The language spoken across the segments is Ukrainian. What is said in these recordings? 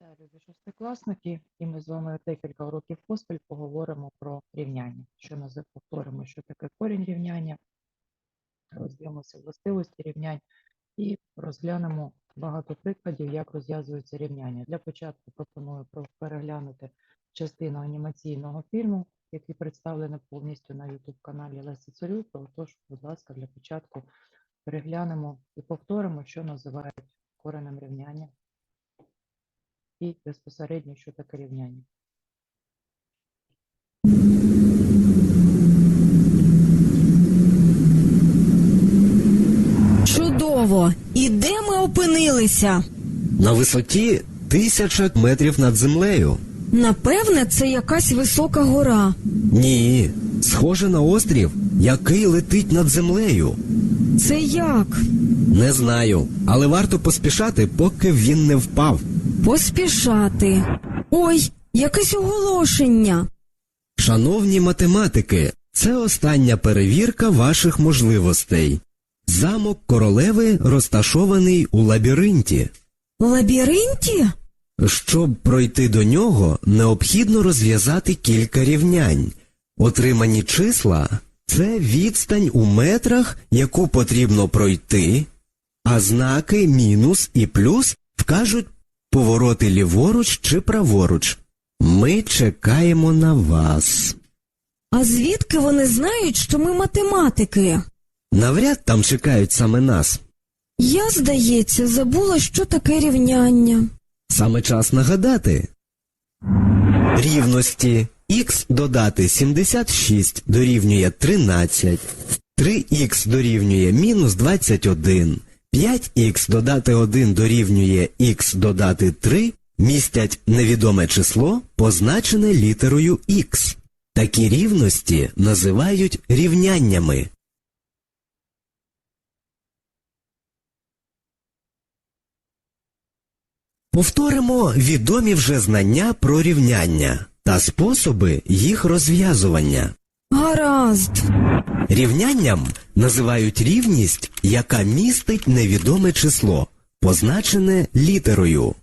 Вітаю, любі шестикласники, і ми з вами декілька уроків поспіль поговоримо про рівняння. Що назив повторимо, що таке корінь рівняння, роздивимося властивості рівнянь і розглянемо багато прикладів, як розв'язуються рівняння. Для початку пропоную переглянути частину анімаційного фільму, який представлений повністю на youtube каналі Лесі Царюка. Отож, будь ласка, для початку переглянемо і повторимо, що називають коренем рівняння і безпосередньо, що таке рівняння. Чудово! І де ми опинилися? На висоті тисяча метрів над землею. Напевне, це якась висока гора. Ні, схоже на острів, який летить над землею. Це як? Не знаю, але варто поспішати, поки він не впав. Поспішати. Ой, якесь оголошення. Шановні математики, це остання перевірка ваших можливостей. Замок королеви розташований у лабіринті. Лабіринті? Щоб пройти до нього, необхідно розв'язати кілька рівнянь. Отримані числа це відстань у метрах, яку потрібно пройти, а знаки мінус і плюс вкажуть повороти ліворуч чи праворуч. Ми чекаємо на вас. А звідки вони знають, що ми математики? Навряд там чекають саме нас. Я, здається, забула, що таке рівняння. Саме час нагадати. Рівності х додати 76 дорівнює 13, 3х дорівнює мінус 21, 5х додати 1 дорівнює х додати 3 містять невідоме число, позначене літерою х. Такі рівності називають рівняннями. Повторимо відомі вже знання про рівняння та способи їх розв'язування. Гаразд. Рівнянням називають рівність, яка містить невідоме число, позначене літерою.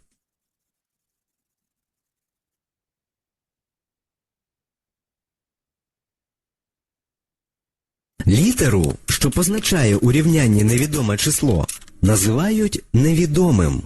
Літеру, що позначає у рівнянні невідоме число, називають невідомим.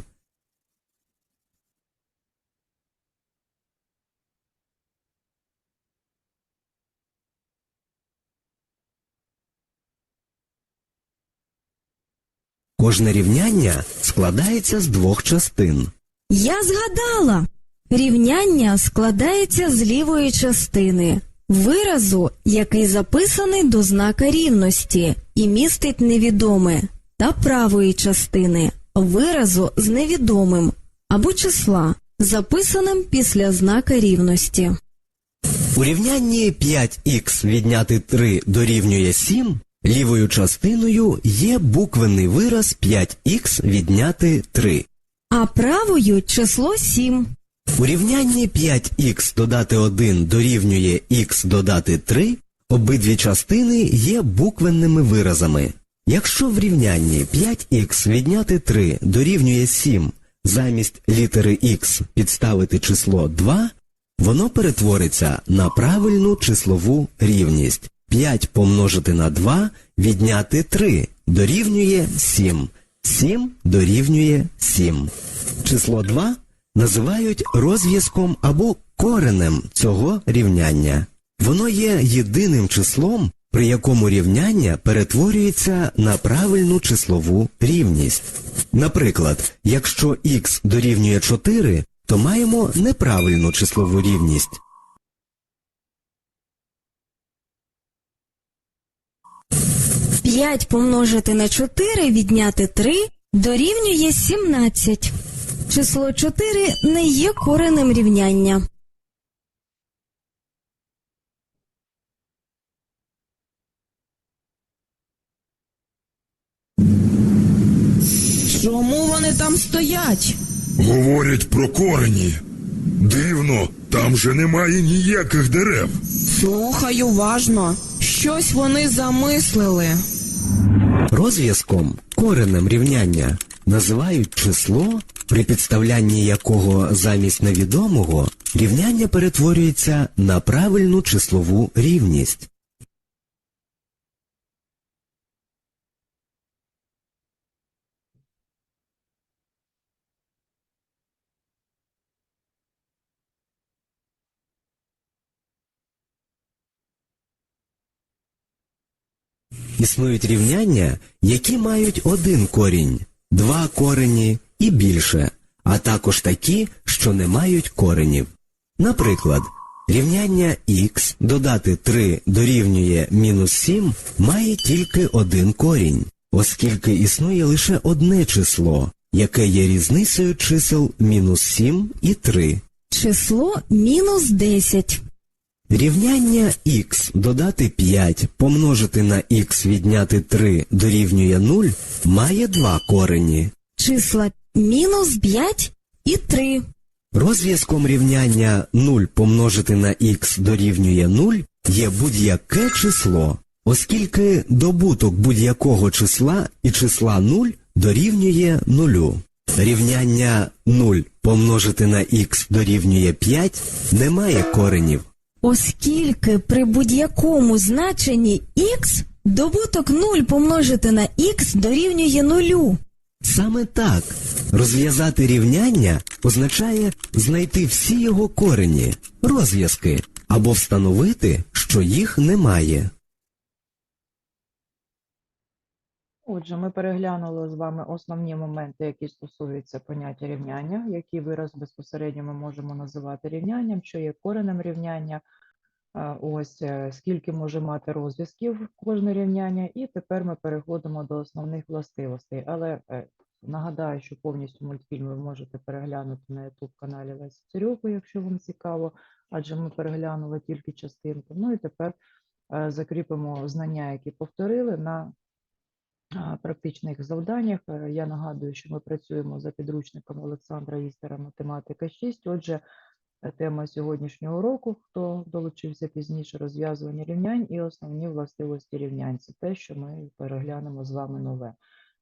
Кожне рівняння складається з двох частин. Я згадала. Рівняння складається з лівої частини виразу, який записаний до знака рівності і містить невідоме, та правої частини виразу з невідомим або числа, записаним після знака рівності. У рівнянні 5х відняти 3 дорівнює 7, лівою частиною є буквенний вираз 5х відняти 3. А правою число 7. У рівнянні 5х додати 1 дорівнює х додати 3, обидві частини є буквенними виразами. Якщо в рівнянні 5х відняти 3 дорівнює 7, замість літери х підставити число 2, воно перетвориться на правильну числову рівність. 5 помножити на 2 відняти 3 дорівнює 7. 7 дорівнює 7. Число 2 називають розв'язком або коренем цього рівняння. Воно є єдиним числом, при якому рівняння перетворюється на правильну числову рівність. Наприклад, якщо х дорівнює 4, то маємо неправильну числову рівність. П'ять помножити на 4 відняти 3 дорівнює 17. Число 4 не є коренем рівняння. Чому вони там стоять? Говорять про корені. Дивно, там же немає ніяких дерев. Слухай уважно. Щось вони замислили. Розв'язком коренем рівняння називають число, при підставлянні якого замість невідомого рівняння перетворюється на правильну числову рівність. Існують рівняння, які мають один корінь, два корені і більше, а також такі, що не мають коренів. Наприклад, рівняння х додати 3 дорівнює мінус 7 має тільки один корінь, оскільки існує лише одне число, яке є різницею чисел мінус 7 і 3. Число мінус 10. Рівняння х додати 5 помножити на х відняти 3 дорівнює 0 має два корені. Числа мінус 5 і 3. Розв'язком рівняння 0 помножити на х дорівнює 0 є будь-яке число, оскільки добуток будь-якого числа і числа 0 дорівнює 0. Рівняння 0 помножити на х дорівнює 5 не має коренів. Оскільки при будь-якому значенні х добуток 0 помножити на х дорівнює 0. Саме так. Розв'язати рівняння означає знайти всі його корені, розв'язки, або встановити, що їх немає. Отже, ми переглянули з вами основні моменти, які стосуються поняття рівняння, який вираз безпосередньо ми можемо називати рівнянням, що є коренем рівняння, ось е, скільки може мати розв'язків кожне рівняння, і тепер ми переходимо до основних властивостей. Але е, нагадаю, що повністю мультфільм ви можете переглянути на youtube каналі Лесі Цирюку, якщо вам цікаво, адже ми переглянули тільки частинку. Ну і тепер е, закріпимо знання, які повторили на практичних завданнях. Я нагадую, що ми працюємо за підручником Олександра Істера Математика 6. Отже, тема сьогоднішнього уроку, хто долучився пізніше, розв'язування рівнянь і основні властивості рівнянь. Це те, що ми переглянемо з вами нове.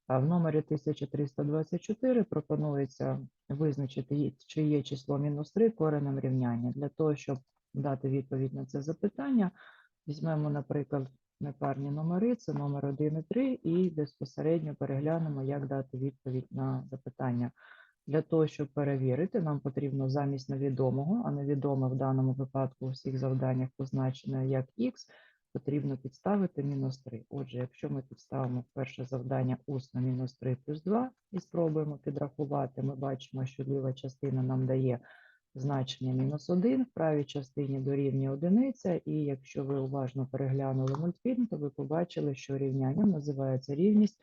А в номері 1324 пропонується визначити, чи є число мінус 3 коренем рівняння. Для того, щоб дати відповідь на це запитання, візьмемо, наприклад, непарні номери, це номер 1 і 3, і безпосередньо переглянемо, як дати відповідь на запитання. Для того, щоб перевірити, нам потрібно замість невідомого, а невідоме в даному випадку у всіх завданнях позначено як х, потрібно підставити мінус 3. Отже, якщо ми підставимо перше завдання усно мінус 3 плюс 2 і спробуємо підрахувати, ми бачимо, що ліва частина нам дає значення мінус 1, в правій частині дорівнює одиниця, і якщо ви уважно переглянули мультфільм, то ви побачили, що рівнянням називається рівність,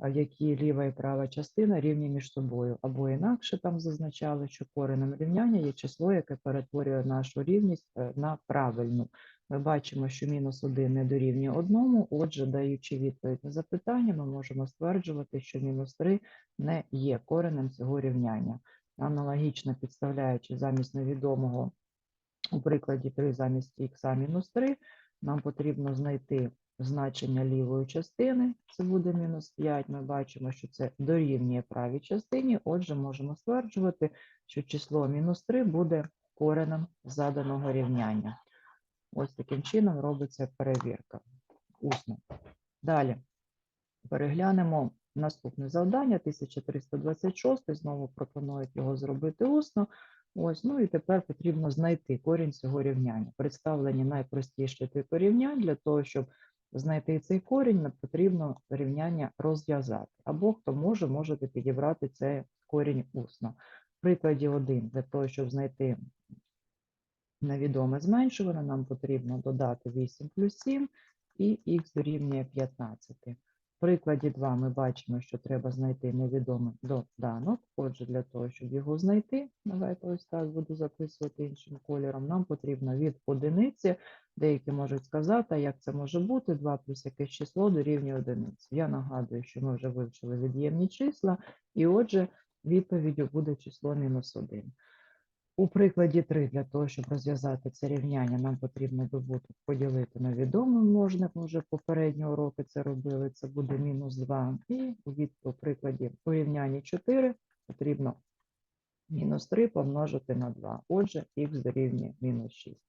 в ліва і права частина рівні між собою, або інакше там зазначали, що коренем рівняння є число, яке перетворює нашу рівність е, на правильну. Ми бачимо, що мінус 1 не дорівнює одному, отже, даючи відповідь на запитання, ми можемо стверджувати, що мінус 3 не є коренем цього рівняння. Аналогічно підставляючи замість невідомого у прикладі 3 замість х мінус 3, нам потрібно знайти значення лівої частини, це буде мінус 5. Ми бачимо, що це дорівнює правій частині, отже, можемо стверджувати, що число мінус 3 буде коренем заданого рівняння. Ось таким чином робиться перевірка усно. Далі переглянемо наступне завдання, 1326, знову пропонують його зробити усно. Ось, ну і тепер потрібно знайти корінь цього рівняння. Представлені найпростіші типи рівнянь. Для того, щоб знайти цей корінь, нам потрібно рівняння розв'язати. Або хто може, можете підібрати цей корінь усно. В прикладі 1, для того, щоб знайти невідоме зменшуване, нам потрібно додати 8 плюс 7 і х дорівнює 15. Прикладі 2 ми бачимо, що треба знайти невідомий доданок. Отже, для того, щоб його знайти, давайте ось так буду записувати іншим кольором, нам потрібно від одиниці, деякі можуть сказати, як це може бути, 2 плюс якесь число дорівнює одиниці. Я нагадую, що ми вже вивчили від'ємні числа, і отже, відповіддю буде число мінус 1. У прикладі 3 для того, щоб розв'язати це рівняння, нам потрібно добуток поділити на відомий множник. Ми вже попередні уроки це робили. Це буде мінус 2. І у прикладі у рівнянні 4 потрібно мінус 3 помножити на 2. Отже, х дорівнює мінус 6.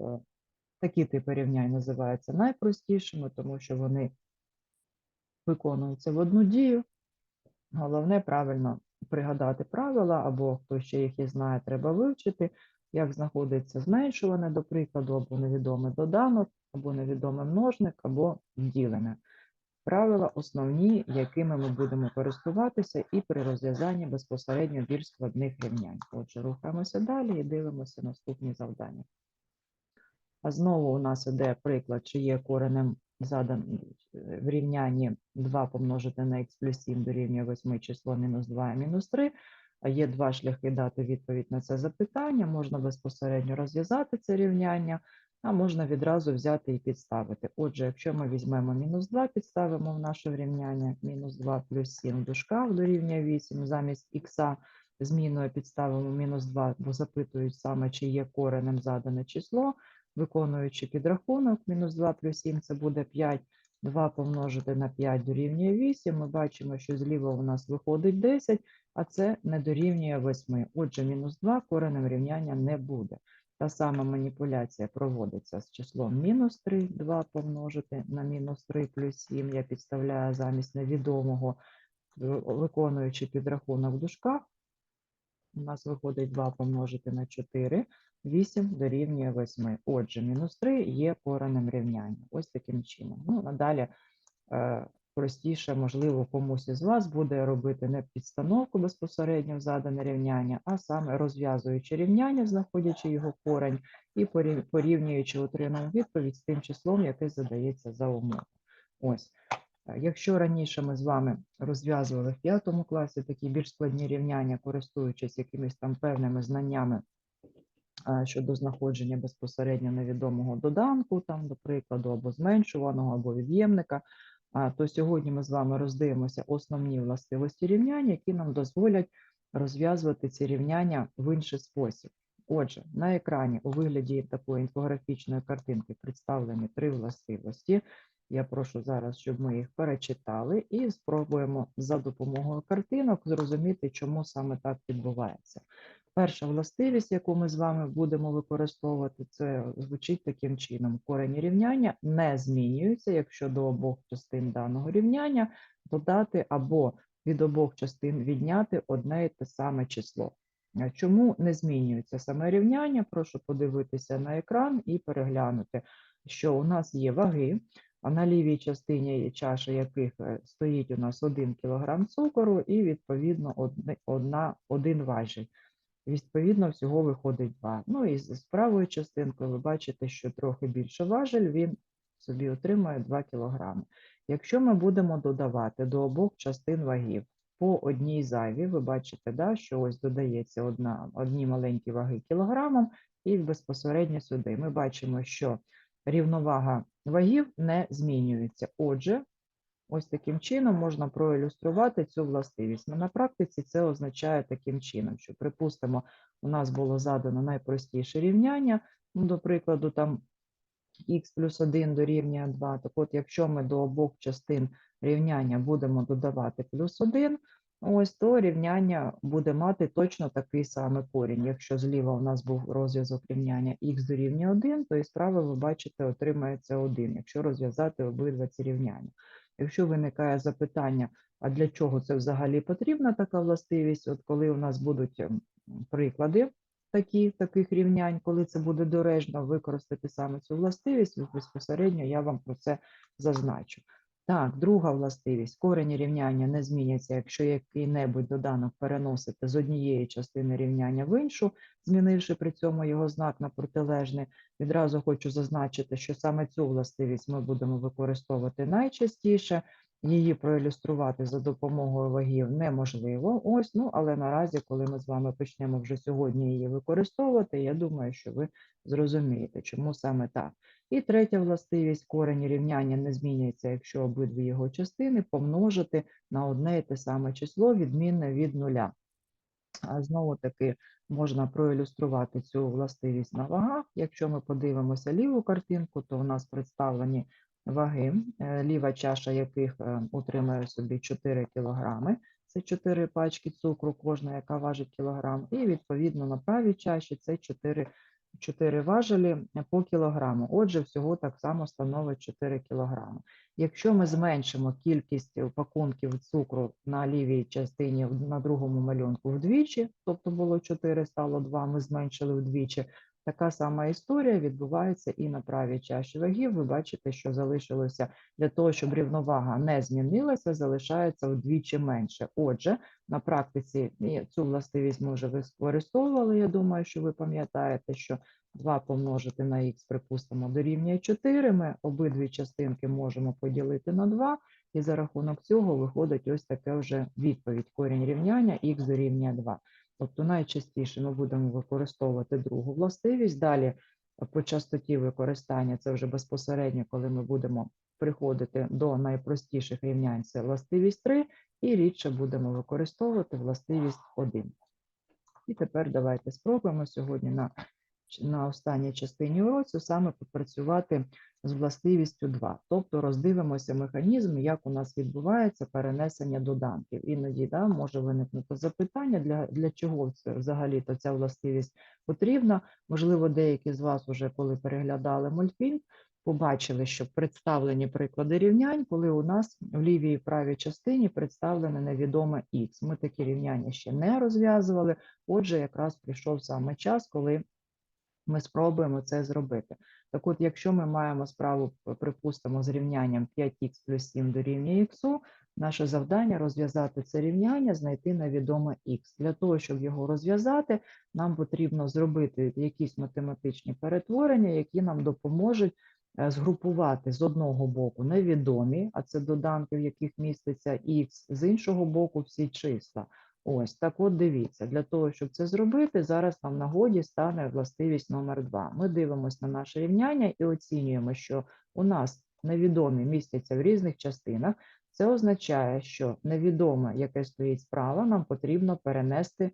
Е, Такі типи рівнянь називаються найпростішими, тому що вони виконуються в одну дію. Головне правильно пригадати правила, або хто ще їх і знає, треба вивчити, як знаходиться зменшуване, до прикладу, або невідомий доданок, або невідомий множник, або ділене. Правила основні, якими ми будемо користуватися і при розв'язанні безпосередньо більш складних рівнянь. Отже, рухаємося далі і дивимося наступні завдання. А знову у нас іде приклад, чи є коренем задан е, в рівнянні 2 помножити на х плюс 7 дорівнює 8 число мінус 2 і мінус 3. А є два шляхи дати відповідь на це запитання. Можна безпосередньо розв'язати це рівняння, а можна відразу взяти і підставити. Отже, якщо ми візьмемо мінус 2, підставимо в наше рівняння мінус 2 плюс 7 в дужках дорівнює 8, замість х зміною підставимо мінус 2, бо запитують саме, чи є коренем задане число. Виконуючи підрахунок, мінус 2 плюс 7 це буде 5, 2 помножити на 5 дорівнює 8. Ми бачимо, що зліва у нас виходить 10, а це не дорівнює 8. Отже, мінус 2 коренем рівняння не буде. Та сама маніпуляція проводиться з числом мінус 3, 2 помножити на мінус 3 плюс 7. Я підставляю замість невідомого, виконуючи підрахунок в дужках. У нас виходить 2 помножити на 4, 8 дорівнює 8. Отже, мінус 3 є коренем рівняння. Ось таким чином. Ну, надалі е, простіше, можливо, комусь із вас буде робити не підстановку безпосередньо в задане рівняння, а саме розв'язуючи рівняння, знаходячи його корень, і порівнюючи отриману відповідь з тим числом, яке задається за умову. Ось. Якщо раніше ми з вами розв'язували в п'ятому класі такі більш складні рівняння, користуючись якимись там певними знаннями щодо знаходження безпосередньо невідомого доданку, там, до прикладу, або зменшуваного, або від'ємника, то сьогодні ми з вами роздивимося основні властивості рівняння, які нам дозволять розв'язувати ці рівняння в інший спосіб. Отже, на екрані у вигляді такої інфографічної картинки представлені три властивості. Я прошу зараз, щоб ми їх перечитали і спробуємо за допомогою картинок зрозуміти, чому саме так відбувається. Перша властивість, яку ми з вами будемо використовувати, це звучить таким чином: корені рівняння не змінюються, якщо до обох частин даного рівняння додати або від обох частин відняти одне і те саме число. Чому не змінюється саме рівняння? Прошу подивитися на екран і переглянути, що у нас є ваги, а на лівій частині чаші яких е, стоїть у нас 1 кг цукору і відповідно одне- одна, один важіль. Відповідно, всього виходить 2. Ну і з з правою частинкою ви бачите, що трохи більше важель, він собі отримує 2 кг. Якщо ми будемо додавати до обох частин вагів по одній зайві, ви бачите, да, що ось додається одна, одні маленькі ваги кілограмом, і безпосередньо сюди. Ми бачимо, що рівновага вагів не змінюється. Отже, ось таким чином можна проілюструвати цю властивість. Ну, на практиці це означає таким чином, що, припустимо, у нас було задано найпростіше рівняння, ну, до прикладу, там х плюс 1 дорівнює 2. Так от, якщо ми до обох частин рівняння будемо додавати плюс 1, ось то рівняння буде мати точно такий самий корінь. Якщо зліва у нас був розв'язок рівняння х дорівнює 1, то і справа, ви бачите, отримається 1, якщо розв'язати обидва ці рівняння. Якщо виникає запитання, а для чого це взагалі потрібна така властивість, от коли у нас будуть ем, приклади такі, таких рівнянь, коли це буде доречно використати саме цю властивість, безпосередньо я вам про це зазначу. Так, друга властивість. Корені рівняння не зміняться, якщо який-небудь доданок переносити з однієї частини рівняння в іншу, змінивши при цьому його знак на протилежний. Відразу хочу зазначити, що саме цю властивість ми будемо використовувати найчастіше. Її проілюструвати за допомогою вагів неможливо. Ось, ну але наразі, коли ми з вами почнемо вже сьогодні її використовувати, я думаю, що ви зрозумієте, чому саме так. І третя властивість корені рівняння не зміняється, якщо обидві його частини помножити на одне і те саме число, відмінне від нуля. А Знову таки можна проілюструвати цю властивість на вагах. Якщо ми подивимося ліву картинку, то у нас представлені ваги, е, ліва чаша яких е, утримує собі 4 кг. це 4 пачки цукру, кожна, яка важить кілограм, і відповідно на правій чаші це 4, 4 важелі по кілограму. Отже, всього так само становить 4 кілограми. Якщо ми зменшимо кількість пакунків цукру на лівій частині на другому малюнку вдвічі, тобто було 4, стало 2, ми зменшили вдвічі, така сама історія відбувається і на правій чаші вагів. Ви бачите, що залишилося для того, щоб рівновага не змінилася, залишається вдвічі менше. Отже, на практиці цю властивість ми вже використовували. Я думаю, що ви пам'ятаєте, що 2 помножити на х, припустимо, дорівнює 4. Ми обидві частинки можемо поділити на 2, і за рахунок цього виходить ось таке вже відповідь. Корінь рівняння х дорівнює 2. Тобто найчастіше ми будемо використовувати другу властивість. Далі е, по частоті використання це вже безпосередньо, коли ми будемо приходити до найпростіших рівнянь, це властивість 3, і рідше будемо використовувати властивість 1. І тепер давайте спробуємо сьогодні на, на останній частині уроку саме попрацювати з властивістю 2. Тобто роздивимося механізм, як у нас відбувається перенесення доданків. Іноді да, може виникнути запитання, для, для чого взагалі-то ця властивість потрібна. Можливо, деякі з вас вже коли переглядали мультфільм, побачили, що представлені приклади рівнянь, коли у нас в лівій і правій частині представлене невідоме х. Ми такі рівняння ще не розв'язували. Отже, якраз прийшов саме час, коли ми спробуємо це зробити. Так от, якщо ми маємо справу, припустимо, з рівнянням 5х плюс 7 дорівнює х, наше завдання розв'язати це рівняння, знайти невідоме х. Для того, щоб його розв'язати, нам потрібно зробити якісь математичні перетворення, які нам допоможуть е, згрупувати з одного боку невідомі, а це доданки, в яких міститься х, з іншого боку всі числа. Ось так от дивіться, для того, щоб це зробити, зараз нам нагоді стане властивість номер 2. Ми дивимося на наше рівняння і оцінюємо, що у нас невідомі містяться в різних частинах. Це означає, що невідоме, яке стоїть справа, нам потрібно перенести,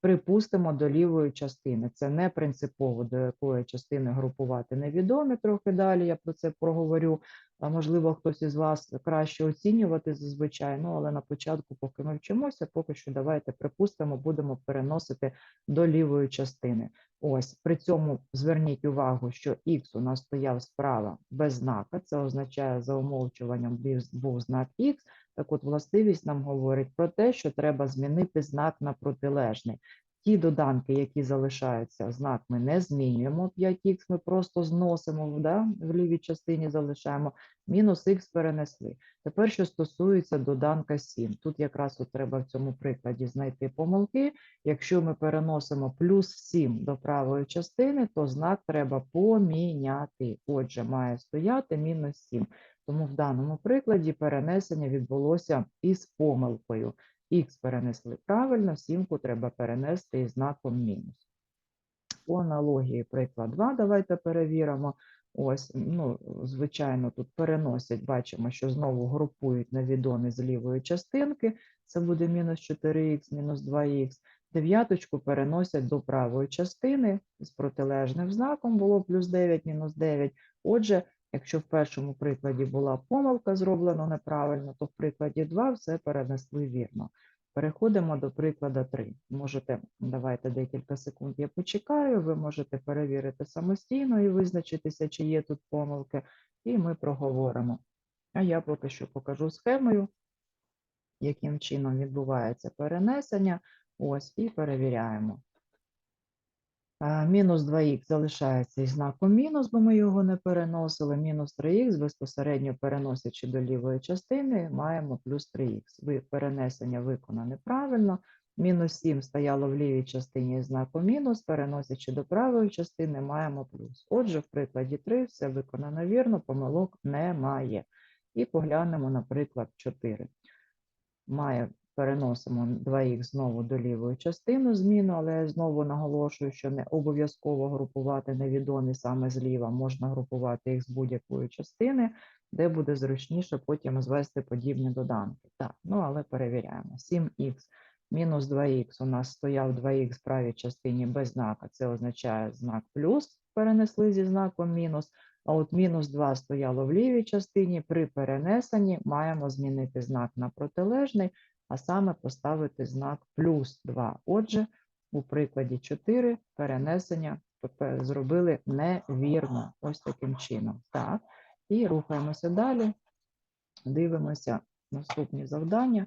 припустимо, до лівої частини. Це не принципово, до якої частини групувати невідомі, трохи далі я про це проговорю. А можливо, хтось із вас краще оцінювати зазвичай, ну але на початку, поки ми вчимося, поки що давайте припустимо, будемо переносити до лівої частини. Ось при цьому зверніть увагу, що х у нас стояв справа без знака. Це означає за умовчуванням був- знак х. Так от властивість нам говорить про те, що треба змінити знак на протилежний. Ті доданки, які залишаються, знак ми не змінюємо. 5х ми просто зносимо да, в лівій частині залишаємо. Мінус х перенесли. Тепер, що стосується доданка 7. Тут якраз от треба в цьому прикладі знайти помилки. Якщо ми переносимо плюс 7 до правої частини, то знак треба поміняти. Отже, має стояти мінус 7. Тому в даному прикладі перенесення відбулося із помилкою. Х перенесли правильно, сімку треба перенести із знаком мінус. По аналогії приклад 2 давайте перевіримо. Ось, ну, звичайно, тут переносять, бачимо, що знову групують невідомі з лівої частинки. Це буде мінус 4х, мінус 2х. Дев'яточку переносять до правої частини з протилежним знаком було плюс 9, мінус 9. Отже, якщо в першому прикладі була помилка зроблена неправильно, то в прикладі 2 все перенесли вірно. Переходимо до прикладу 3. Можете, давайте декілька секунд я почекаю, ви можете перевірити самостійно і визначитися, чи є тут помилки, і ми проговоримо. А я поки що покажу схемою, яким чином відбувається перенесення. Ось, і перевіряємо. Мінус 2х залишається із знаком мінус, бо ми його не переносили. Мінус 3х безпосередньо переносячи до лівої частини, маємо плюс 3х. Перенесення виконане правильно. Мінус 7 стояло в лівій частині із знаком мінус, переносячи до правої частини, маємо плюс. Отже, в прикладі 3 все виконано вірно, помилок немає. І поглянемо на приклад 4. Має переносимо 2х знову до лівої частини зміну, але я знову наголошую, що не обов'язково групувати невідомі саме зліва, можна групувати їх з будь-якої частини, де буде зручніше потім звести подібні доданки. Так, ну але перевіряємо. 7х мінус 2х у нас стояв 2х в правій частині без знака, це означає знак плюс, перенесли зі знаком мінус. А от мінус 2 стояло в лівій частині. При перенесенні маємо змінити знак на протилежний. А саме поставити знак плюс 2. Отже, у прикладі 4 перенесення зробили невірно. Ось таким чином. Так. І рухаємося далі. Дивимося наступні завдання.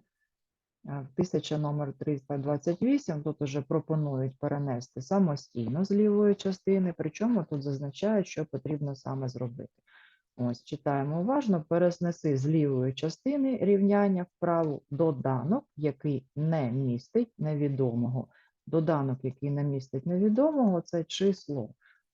Е, Тисяча номер 328. Тут уже пропонують перенести самостійно з лівої частини, причому тут зазначають, що потрібно саме зробити. Ось читаємо уважно. Перенеси з лівої частини рівняння вправу доданок, який не містить невідомого. Доданок, який не містить невідомого, це число.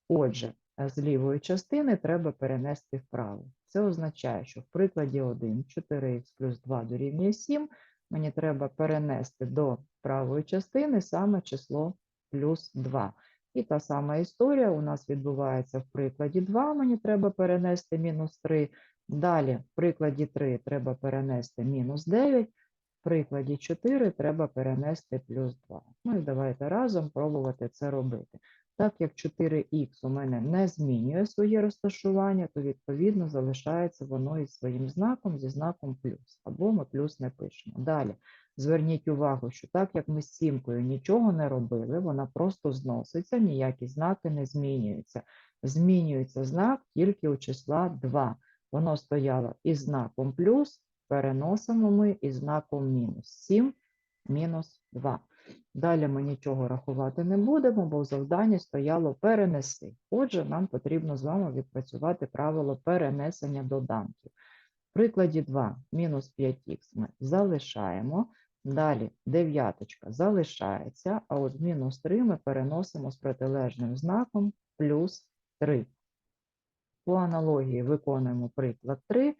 Отже, е, з лівої частини треба перенести вправо. Це означає, що в прикладі 1 4х плюс 2 дорівнює 7, мені треба перенести до правої частини саме число плюс 2. І та сама історія у нас відбувається в прикладі 2, мені треба перенести мінус 3. Далі в прикладі 3 треба перенести мінус 9, в прикладі 4 треба перенести плюс 2. Ну і давайте разом пробувати це робити. Так як 4х у мене не змінює своє розташування, то відповідно залишається воно із своїм знаком зі знаком плюс, або ми плюс не пишемо. Далі зверніть увагу, що так як ми з сімкою нічого не робили, вона просто зноситься, ніякі знаки не змінюються. Змінюється знак тільки у числа 2. Воно стояло із знаком плюс, переносимо ми із знаком мінус. 7 мінус 2. Далі ми нічого рахувати не будемо, бо в завданні стояло перенеси. Отже, нам потрібно з вами відпрацювати правило перенесення доданків. Прикладі 2 мінус 5х ми залишаємо. Далі дев'яточка залишається, а от мінус 3 ми переносимо з протилежним знаком плюс 3. По аналогії виконуємо приклад 3.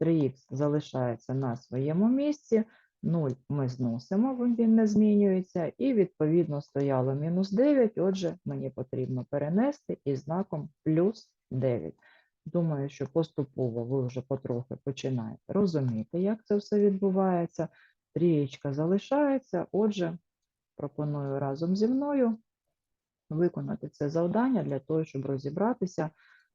3х залишається на своєму місці. 0 ми зносимо, він не змінюється, і відповідно стояло мінус 9, отже, мені потрібно перенести із знаком плюс 9. Думаю, що поступово ви вже потрохи починаєте розуміти, як це все відбувається. Трієчка залишається, отже, пропоную разом зі мною виконати це завдання для того, щоб розібратися,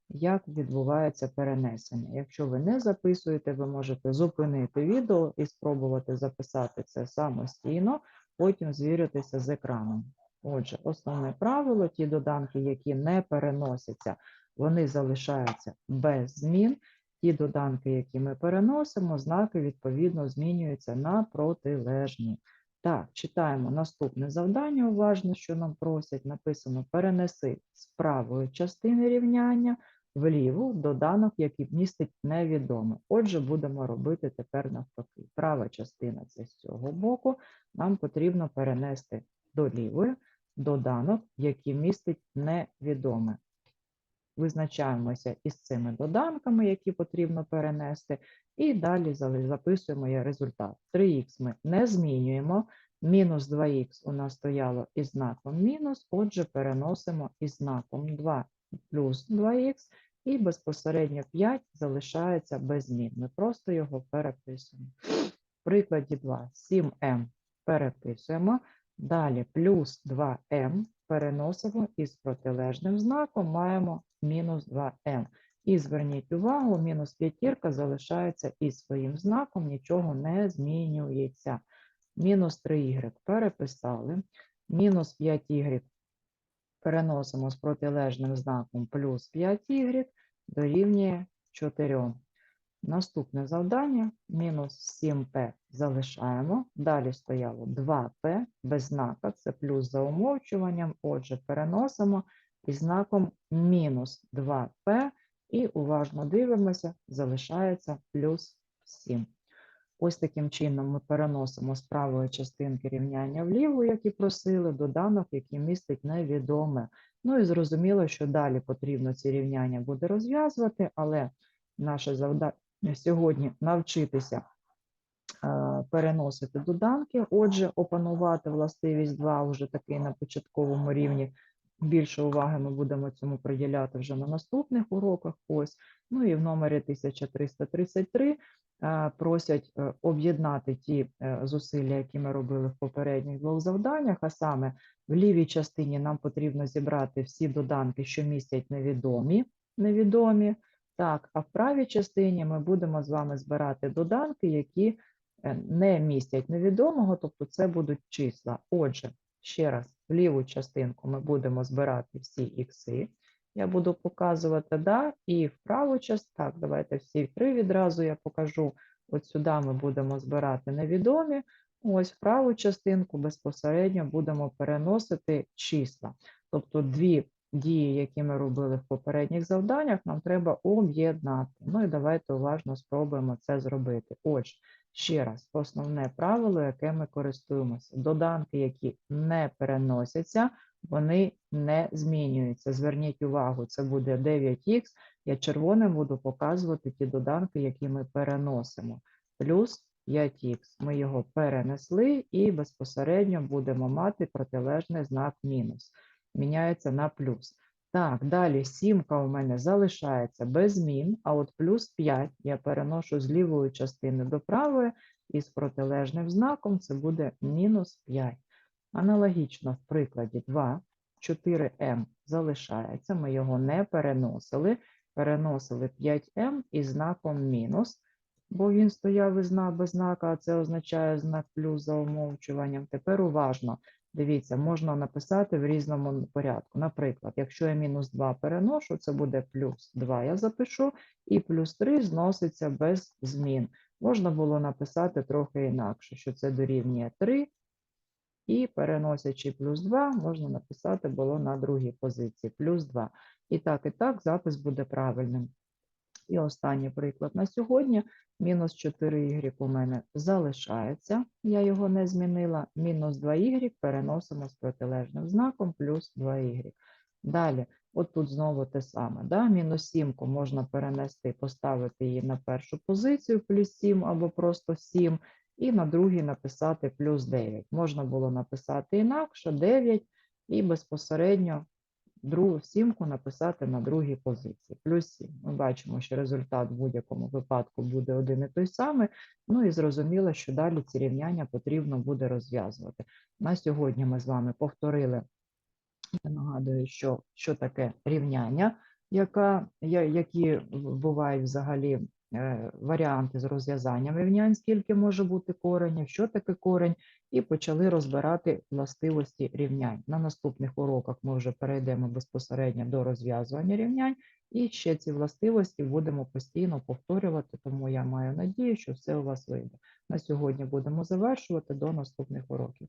як відбувається перенесення. Якщо ви не записуєте, ви можете зупинити відео і спробувати записати це самостійно, потім звіритися з екраном. Отже, основне правило: ті доданки, які не переносяться, вони залишаються без змін. Ті доданки, які ми переносимо, знаки відповідно змінюються на протилежні. Так, читаємо наступне завдання уважно, що нам просять. Написано: перенеси з правої частини рівняння в ліву доданок, який містить невідоме. Отже, будемо робити тепер навпаки. Права частина це з цього боку. Нам потрібно перенести до лівої доданок, який містить невідоме. Визначаємося із цими доданками, які потрібно перенести, і далі записуємо результат. 3х ми не змінюємо, мінус 2х у нас стояло із знаком мінус, отже, переносимо із знаком 2 плюс 2х, і безпосередньо 5 залишається без змін. Ми просто його переписуємо. В прикладі 2 7m переписуємо, далі плюс 2m переносимо із протилежним знаком, маємо мінус 2m. І зверніть увагу, мінус п'ятірка залишається із своїм знаком, нічого не змінюється. Мінус 3y переписали, мінус 5y переносимо з протилежним знаком плюс 5y дорівнює 4. Наступне завдання мінус 7p залишаємо. Далі стояло 2p без знака, це плюс за умовчуванням. Отже, переносимо із знаком мінус 2p і уважно дивимося, залишається плюс 7. Ось таким чином ми переносимо з правої частинки рівняння в ліву, як і просили, доданок, який містить невідоме. Ну і зрозуміло, що далі потрібно ці рівняння буде розв'язувати, але наше завдання сьогодні навчитися е, переносити доданки, отже, опанувати властивість 2 вже такий на початковому рівні. Більше уваги ми будемо цьому приділяти вже на наступних уроках. Ось. Ну і в номері 1333 е, просять е, об'єднати ті зусилля, які ми робили в попередніх двох завданнях, а саме в лівій частині нам потрібно зібрати всі доданки, що містять невідомі, невідомі. Так, а в правій частині ми будемо з вами збирати доданки, які е, не містять невідомого, тобто це будуть числа. Отже, ще раз, в ліву частинку ми будемо збирати всі ікси. Я буду показувати, да, і в праву частину, так, давайте всі три відразу я покажу. От сюди ми будемо збирати невідомі, ось в праву частинку безпосередньо будемо переносити числа. Тобто дві дії, які ми робили в попередніх завданнях, нам треба об'єднати. Ну і давайте уважно спробуємо це зробити. Отже, ще раз, основне правило, яке ми користуємося. Доданки, які не переносяться, вони не змінюються. Зверніть увагу, це буде 9х. Я червоним буду показувати ті доданки, які ми переносимо. Плюс 5х. Ми його перенесли і безпосередньо будемо мати протилежний знак мінус. Міняється на плюс. Так, далі сімка у мене залишається без змін, а от плюс 5 я переношу з лівої частини до правої, і з протилежним знаком це буде мінус 5. Аналогічно в прикладі 2, 4m залишається, ми його не переносили, переносили 5m із знаком мінус, бо він стояв із зна- без знака, а це означає знак плюс за умовчуванням. Тепер уважно. Дивіться, можна написати в різному порядку. Наприклад, якщо я мінус 2 переношу, це буде плюс 2 я запишу, і плюс 3 зноситься без змін. Можна було написати трохи інакше, що це дорівнює 3, і переносячи плюс 2, можна написати було на другій позиції плюс 2. І так, і так запис буде правильним. І останній приклад на сьогодні. Мінус 4y у мене залишається, я його не змінила. Мінус 2y переносимо з протилежним знаком плюс 2y. Далі, от тут знову те саме. Да? Мінус 7 можна перенести, поставити її на першу позицію плюс 7 або просто 7, і на другій написати плюс 9. Можна було написати інакше 9 і безпосередньо другу сімку написати на другій позиції. Плюс 7. Ми бачимо, що результат в будь-якому випадку буде один і той самий. Ну і зрозуміло, що далі ці рівняння потрібно буде розв'язувати. На сьогодні ми з вами повторили. Я нагадую, що, що таке рівняння, яка, які бувають взагалі варіанти з розв'язанням рівнянь, скільки може бути коренів, що таке корень, і почали розбирати властивості рівнянь. На наступних уроках ми вже перейдемо безпосередньо до розв'язування рівнянь, і ще ці властивості будемо постійно повторювати, тому я маю надію, що все у вас вийде. На сьогодні будемо завершувати до наступних уроків.